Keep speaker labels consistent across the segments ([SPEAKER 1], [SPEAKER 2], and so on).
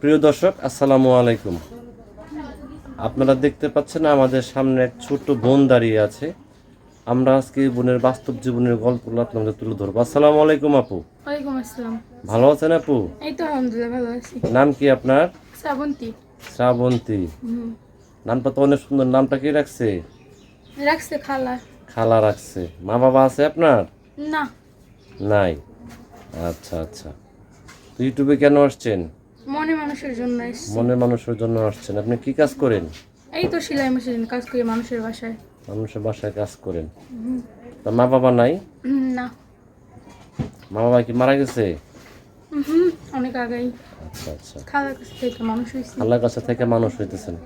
[SPEAKER 1] প্রিয় দর্শক আসসালামু আলাইকুম। আপনারা দেখতে পাচ্ছেন আমাদের সামনে এক ছোট বোন দাঁড়িয়ে আছে। আমরা আজকে বোনের বাস্তব জীবনের গল্পগুলো আপনাদের তুলে ধরবো। আসসালামু আলাইকুম আপু।
[SPEAKER 2] ওয়ালাইকুম আসসালাম।
[SPEAKER 1] ভালো আছেন আপু?
[SPEAKER 2] এই তো আলহামদুলিল্লাহ ভালো আছি।
[SPEAKER 1] নাম কি আপনার?
[SPEAKER 2] শ্রাবন্তী।
[SPEAKER 1] শ্রাবন্তী। নামটা তো অনেক সুন্দর। নামটা কি রাখছে?
[SPEAKER 2] রাখছে খালা।
[SPEAKER 1] খালা রাখছে। মা বাবা আছে আপনার?
[SPEAKER 2] না।
[SPEAKER 1] নাই। আচ্ছা আচ্ছা। তো ইউটিউবে কেন আসছেন?
[SPEAKER 2] মনে মানুষের জন্য
[SPEAKER 1] মনের মানুষের জন্য আসছেন। আপনি কি কাজ করেন?
[SPEAKER 2] এই তো সেলাই মেশিন কাজ করি মানুষের বাসায়।
[SPEAKER 1] মানুষের বাসায় কাজ করেন। তা মা বাবা নাই?
[SPEAKER 2] না।
[SPEAKER 1] মা বাবা কি মারা গেছে?
[SPEAKER 2] অনেক আগেই।
[SPEAKER 1] আচ্ছা আচ্ছা।
[SPEAKER 2] খালার কাছ থেকে মানুষ
[SPEAKER 1] খালার কাছে থেকে মানুষ হইতেছেন।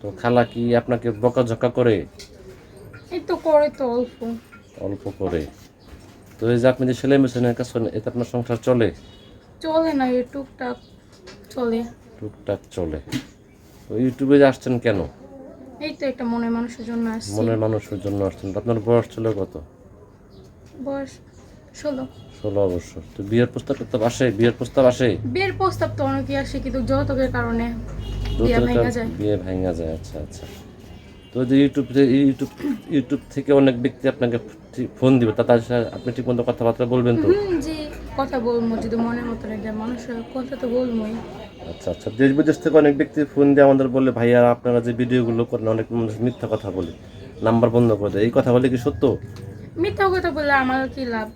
[SPEAKER 1] তো খালা কি আপনাকে বকাঝকা করে?
[SPEAKER 2] এই তো করে তো অল্প।
[SPEAKER 1] অল্প করে। তো এই যে আপনি যে সেলাই মেশিনের কাজ করেন এতে আপনার সংসার চলে?
[SPEAKER 2] চলে না এই টুকটাক। চলে।
[SPEAKER 1] টুকটাক চলে। তো ইউটিউবে আসছেন কেন?
[SPEAKER 2] এই তো একটা মনে মানুষের জন্য আসছি।
[SPEAKER 1] মনের মানুষের জন্য আসছেন। আপনার বয়স ছিল কত?
[SPEAKER 2] বয়স ষোলো।
[SPEAKER 1] ষোলো বছর তো বিয়ের প্রস্তাব তো আসে। বিয়ের প্রস্তাব আসে?
[SPEAKER 2] বিয়ের প্রস্তাব তো অনেকই আসে কিন্তু যৌতুকের কারণে বিয়ে ভেঙে যায়।
[SPEAKER 1] বিয়ে ভেঙে যায়। আচ্ছা আচ্ছা। তো যে ইউটিউব ইউটিউব ইউটিউব থেকে অনেক ব্যক্তি আপনাকে ফোন দিবে। তা তার সাথে আপনি ঠিক মতো কথাবার্তা বলবেন তো?
[SPEAKER 2] জি। কথা বলব যদি মনের মতো লাগে মানুষের কথা তো বলবোই
[SPEAKER 1] আচ্ছা আচ্ছা। দেশ বিদেশ থেকে অনেক ব্যক্তি ফোন দিয়ে আমাদের বলে ভাইয়া আপনারা যে ভিডিওগুলো করেন অনেক মানুষ মিথ্যা কথা বলে নাম্বার বন্ধ করে দেয়। এই কথা বলে কি সত্য?
[SPEAKER 2] মিথ্যা কথা বললে আমার কি লাভ?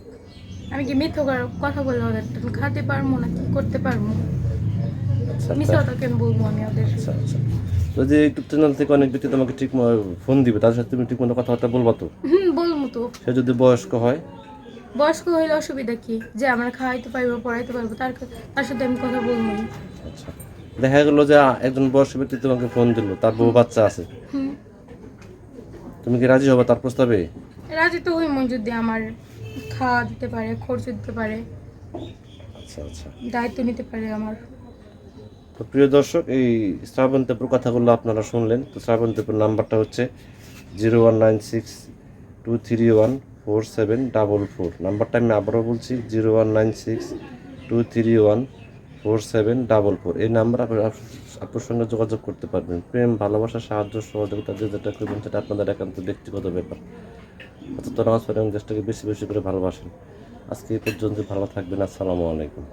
[SPEAKER 2] আমি কি মিথ্যা কথা বলে ওদের খাতে পারব না কি করতে পারব
[SPEAKER 1] আচ্ছা
[SPEAKER 2] মিথ্যা
[SPEAKER 1] আচ্ছা
[SPEAKER 2] কথা কেন বলব আমি ওদের?
[SPEAKER 1] আচ্ছা আচ্ছা। তো যে ইউটিউব চ্যানেল থেকে অনেক ব্যক্তি তোমাকে ঠিক ফোন দিবে তাদের সাথে তুমি ঠিক মতো কথাবার্তা বলবা তো?
[SPEAKER 2] বলব তো।
[SPEAKER 1] সে যদি বয়স্ক হয়
[SPEAKER 2] বয়স্ক হইলে অসুবিধা কি? যে আমরা খাওয়াইতে পারব পড়াইতে পারব তার তার সাথে আমি কথা বলব
[SPEAKER 1] আচ্ছা। দেখা গেল যে একজন বয়স্ক ব্যক্তি তোমাকে ফোন দিল তার বউ বাচ্চা আছে। তুমি কি রাজি হবে তার প্রস্তাবে?
[SPEAKER 2] রাজি তো হই মন যদি আমার খাওয়া দিতে পারে খরচ দিতে পারে।
[SPEAKER 1] আচ্ছা আচ্ছা।
[SPEAKER 2] দায়িত্ব নিতে পারে আমার।
[SPEAKER 1] তো প্রিয় দর্শক এই শ্রাবন্তেপুর কথাগুলো আপনারা শুনলেন। তো শ্রাবন্তেপুর নাম্বারটা হচ্ছে zero one nine six two three one four seven double four নাম্বারটা আমি আবারও বলছি zero one nine six two three one four seven double four এই নাম্বার আপনার সঙ্গে যোগাযোগ করতে পারবেন। প্রেম, ভালোবাসা, সাহায্য, সহযোগিতা, যে যেটা করবেন সেটা আপনাদের একান্ত ব্যক্তিগত ব্যাপার। অর্থাৎ নামাজ পড়েন দেশটাকে বেশি বেশি করে ভালোবাসেন। আজকে এই পর্যন্ত ভালো থাকবেন। আসসালামু আলাইকুম।